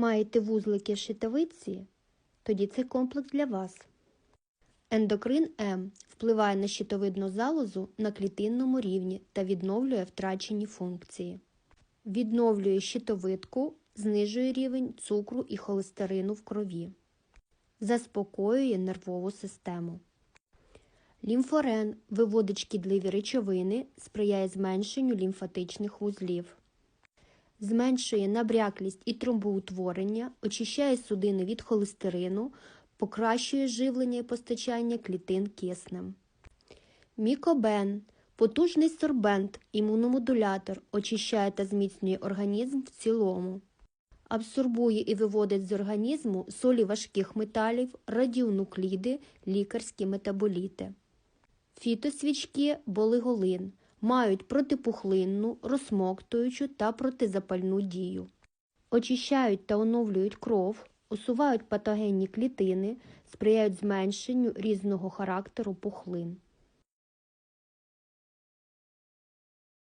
Маєте вузлики щитовидці? Тоді цей комплекс для вас. Ендокрин М впливає на щитовидну залозу на клітинному рівні та відновлює втрачені функції. Відновлює щитовидку, знижує рівень цукру і холестерину в крові. Заспокоює нервову систему. Лімфорен виводить шкідливі речовини, сприяє зменшенню лімфатичних вузлів. Зменшує набряклість і тромбоутворення, очищає судини від холестерину, покращує живлення і постачання клітин киснем. Мікобен потужний сорбент, імуномодулятор, очищає та зміцнює організм в цілому. Абсорбує і виводить з організму солі важких металів, радіонукліди, лікарські метаболіти. Фітосвічки болиголин мають протипухлинну, розсмоктуючу та протизапальну дію. Очищають та оновлюють кров, усувають патогенні клітини, сприяють зменшенню різного характеру пухлин.